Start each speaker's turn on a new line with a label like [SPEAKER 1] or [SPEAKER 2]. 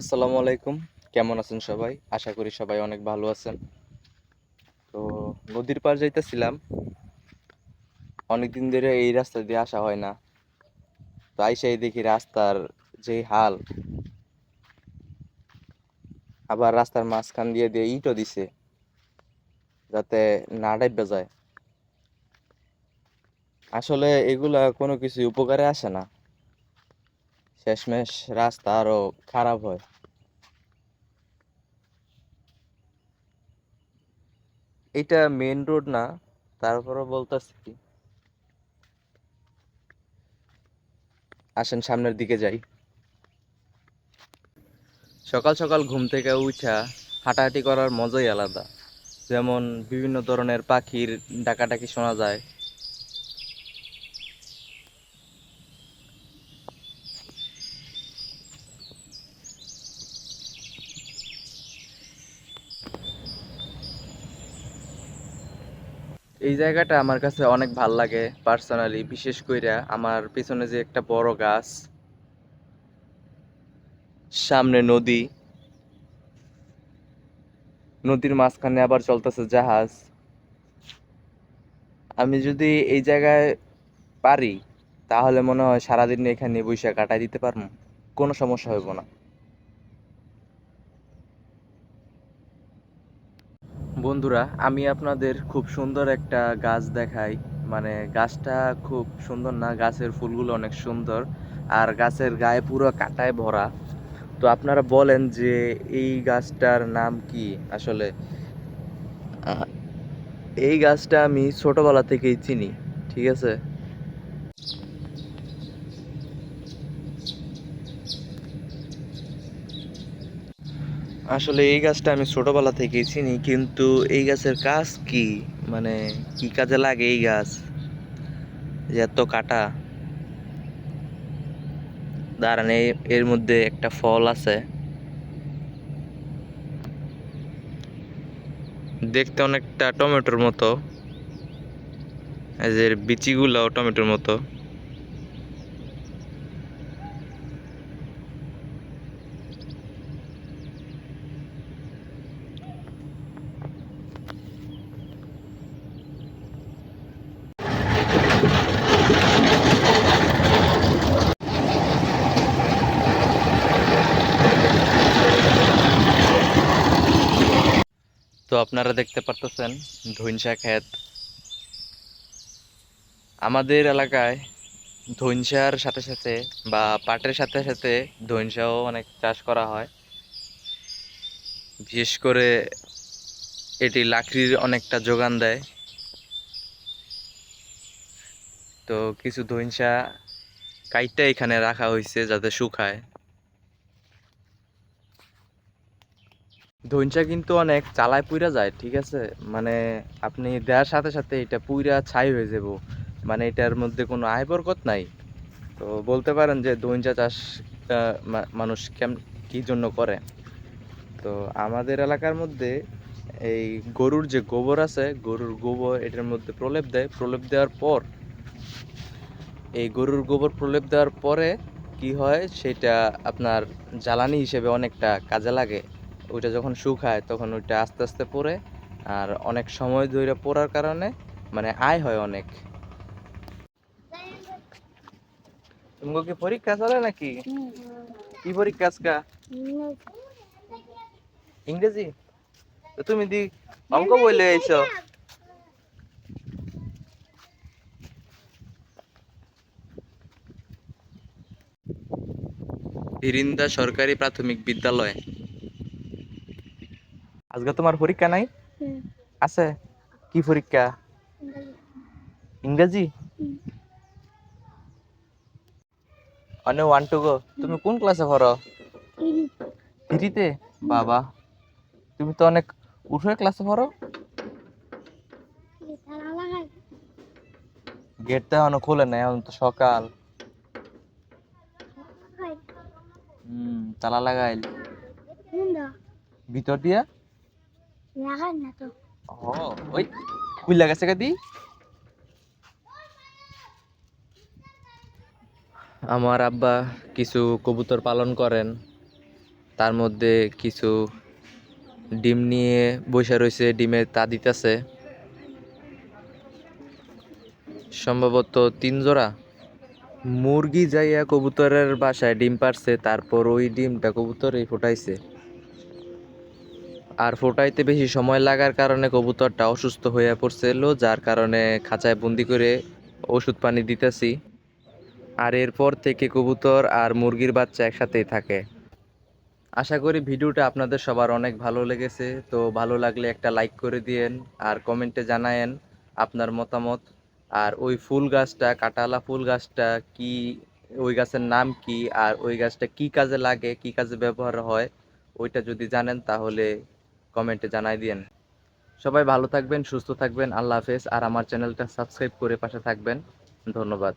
[SPEAKER 1] আসসালামু আলাইকুম। কেমন আছেন সবাই? আশা করি সবাই অনেক ভালো আছেন। তো নদীর পার যাইতেছিলাম। অনেকদিন ধরে এই রাস্তা দিয়ে আসা হয় না। তো আইসাই দেখি রাস্তার যে হাল, আবার রাস্তার মাঝখান দিয়ে দিয়ে ইটও দিছে, যাতে না ডাইবা যায়। আসলে এগুলা কোনো কিছু উপকারে আসে না। শেষমেশ রাস্তা আরও খারাপ হয়। এটা মেন রোড না তারপরে বলতেছি কি। আসেন সামনের দিকে যাই। সকাল সকাল ঘুম থেকে উঠা হাঁটাহাঁটি করার মজাই আলাদা। যেমন বিভিন্ন ধরনের পাখির ডাকাডাকি শোনা যায় এই জায়গাটা আমার কাছে অনেক ভালো লাগে পার্সোনালি বিশেষ কইরা আমার পিছনে যে একটা বড় গাছ, সামনে নদী, নদীর মাঝখানে আবার চলতেছে জাহাজ। আমি যদি এই জায়গায় পারি, তাহলে মনে হয় সারাদিন এখানে বৈশা কাটাই দিতে পারব, কোনো সমস্যা হইব না। বন্ধুরা, আমি আপনাদের খুব সুন্দর একটা গাছ দেখাই। মানে গাছটা খুব সুন্দর না, গাছের ফুলগুলো অনেক সুন্দর। আর গাছের গায়ে পুরো কাটায় ভরা। তো আপনারা বলেন যে এই গাছটার নাম কি? আসলে এই গাছটা আমি ছোটোবেলা থেকেই চিনি, ঠিক আছে? আসলে এই গাছটা আমি ছোটবেলা থেকেই চিনি, কিন্তু এই গাছের কাজ কি? মানে কি কাজে লাগে এই গাছ? যে এত কাটা। দাঁড়ান এর মধ্যে একটা ফল আছে। দেখতে অনেকটা টমেটোর মতো। এর বিচিগুলাও টমেটোর মতো তো আপনারা দেখতে পারতেছেন ধইনসা ক্ষেত। আমাদের এলাকায় ধইনসার সাথে সাথে বা পাটের সাথে সাথে ধইনসাও অনেক চাষ করা হয়। বিশেষ করে এটি লাকড়ির অনেকটা যোগান দেয়। তো কিছু ধইনসা কাইটটা এখানে রাখা হয়েছে যাতে শুকায়। ধইনসা কিন্তু অনেক চালায় পুইরা যায়, ঠিক আছে? মানে আপনি দেওয়ার সাথে সাথে এটা পুইরা ছাই হয়ে যাব। মানে এটার মধ্যে কোনো আয় বরকত নাই। তো বলতে পারেন যে ধইনসা চাষ মানুষ কেম, কি জন্য করে? তো আমাদের এলাকার মধ্যে এই গরুর যে গোবর আছে, গরুর গোবর এটার মধ্যে প্রলেপ দেয়। প্রলেপ দেওয়ার পর, এই গরুর গোবর প্রলেপ দেওয়ার পরে কি হয়? সেটা আপনার জ্বালানি হিসেবে অনেকটা কাজে লাগে। ওইটা যখন শুকায় তখন ওইটা আস্তে আস্তে পড়ে আর অনেক সময় ধরে পড়ার কারণে মানে আয় হয় অনেক। তুমি কি পরীক্ষা চলে নাকি? কি পরীক্ষা আজকা? ইংরেজি? তুমি দি অঙ্ক বলে আইছো। হিরিন্দা সরকারি প্রাথমিক বিদ্যালয়। আজকে তোমার পরীক্ষা নাই? আছে? কি পরীক্ষা? ইংরেজি? অনে ওয়ান টু গো তুমি কোন ক্লাসে পড়ো? থ্রিতে? বাবা। তুমি তো অনেক উঠে ক্লাসে পড়ো? গেট তো এখনও খোলে না এখন তো সকাল। হুম তালা লাগাইল ভিতর দিয়া? ও ওই খুললা গেছে কাদি আমার আব্বা কিছু কবুতর পালন করেন। তার মধ্যে কিছু ডিম নিয়ে বসে রয়েছে ডিমে তা দিতেছে। সম্ভবত তিন জোড়া। মুরগি যাইয়া কবুতরের বাসায় ডিম পারছে তারপর ওই ডিমটা কবুতরে ফোটাইছে। আর ফোটাইতে বেশি সময় লাগার কারণে কবুতরটা অসুস্থ হয়ে পড়ছিল, যার কারণে খাঁচায় বন্দি করে ওষুধ পানি দিতেছি। আর এরপর থেকে কবুতর আর মুরগির বাচ্চা একসাথেই থাকে। আশা করি ভিডিওটা আপনাদের সবার অনেক ভালো লেগেছে, তো ভালো লাগলে একটা লাইক করে দিয়েন আর কমেন্টে জানায়েন আপনার মতামত। আর ওই ফুল গাছটা, কাটালা ফুল গাছটা কি, ওই গাছের নাম কি, আর ওই গাছটা কি কাজে লাগে, কি কাজে ব্যবহার হয়, ওইটা যদি জানেন তাহলে কমেন্টে জানাই দিয়েন। সবাই ভালো থাকবেন, সুস্থ থাকবেন, আল্লাহ হাফেজ। আর আমার চ্যানেলটা সাবস্ক্রাইব করে পাশে থাকবেন। ধন্যবাদ।